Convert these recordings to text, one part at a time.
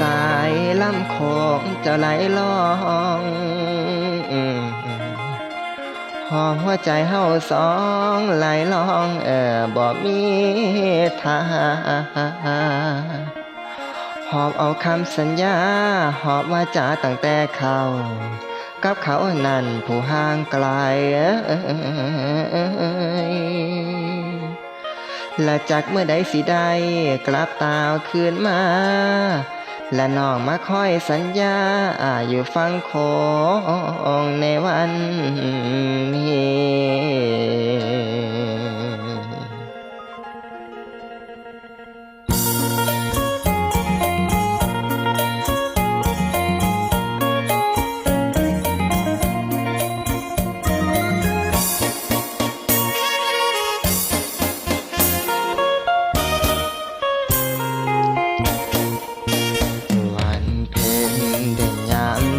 สายลำโขงจะไหลล่องหอมหัวใจเฮาสองไหลล่องเออบ่มีทาหอบเอาคำสัญญา หอบว่าจาตั้งแต่เขากับเขานั่นผู้ห่างไกลและจากเมื่อใดสิได้กลับตาวคืนมา และน้องมาคอยสัญญาอยู่ฟังโคงในวันนี้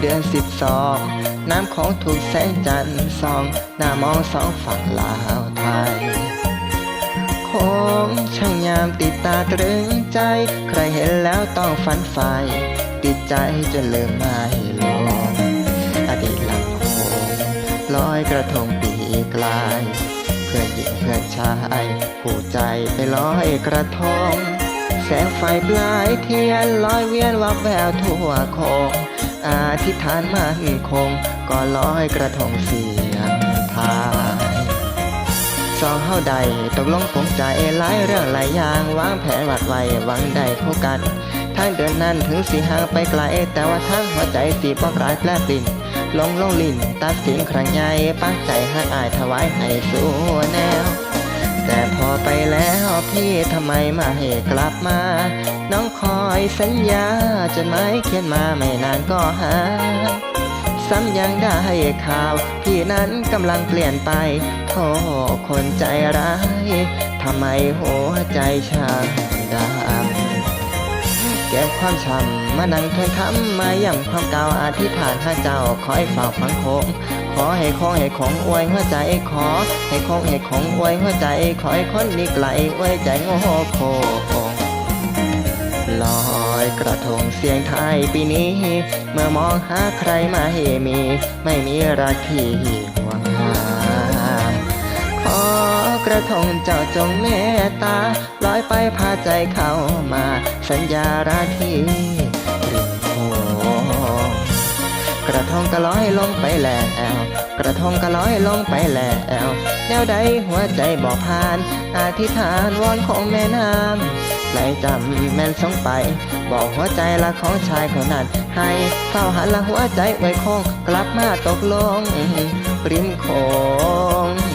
เดือนสิบสองน้ำของถูกแสงจันทร์ส่องหน้ามองสองฝั่งลาวไทยโค้งช่างยามติดตาตรึงใจ ใครเห็นแล้วต้องฝันใฝ่ติดใจจนลืมไม่ลงอดีตหลำโค้งลอยกระทงปีกลาย เพื่อนหญิงเพื่อนชายผู้ใจไปลอยกระทงแสงไฟปลายเทียนลอยเวียนวับแววทั่วโคง ธิษฐานมั่นคง ก็ลอยกระทงเสียงทายสองเฮาใดตกลงปงใจหลายเรื่องหลายอย่างวางแผนวัดไว้หวังได้คู่กันทางเดินนั้นถึงสีห่างไปไกล แต่ว่าทางหัวใจสีบอกรายแปลปลิ่นลงลงลิ่นตัดสินครั้งใหญ่ปักใจหักอายถวายให้สู่แนวแต่พอ ไปแล้วพี่ทำไมมาให้กลับมา น้องคอยสัญญาจนไม่เขียนมาไม่นานก็หา ซ้ำยังได้ข่าว พี่นั้นกำลังเปลี่ยนไปโทษคนใจร้ายทำไมหัวใจชา งดำเก็บความช้ำมานั่งทวนคำมาย่ำความเก่าอธิษฐานหาเจ้าคอยเฝ้าฟังโคงขอให้คงให้คงอวยหัวใจขอ ให้คงให้คงอวยหัวใจคอยคนนี้ไกลอวยใจโง่โคงลอยกระทงเสียงไทยปีนี้ เมื่อมองหาใครมาให้มี ไม่มีรักที่หวงหาขอ กระทงเจ้าจงเมตตาลอยไปพาใจเข้ามา สัญญาราทีริมโขงกระทงก็ลอยลงไปแล้ว กระทงก็ลอยลงไปแล้วแนวใดหัวใจบอกผ่านอธิษฐานวอนของแม่น้ำไหลจำแม่นสงไป บอกหัวใจละของชายคนนั้น ให้เฝ้าหันละหัวใจไว้คงกลับมาตกลงริมโขง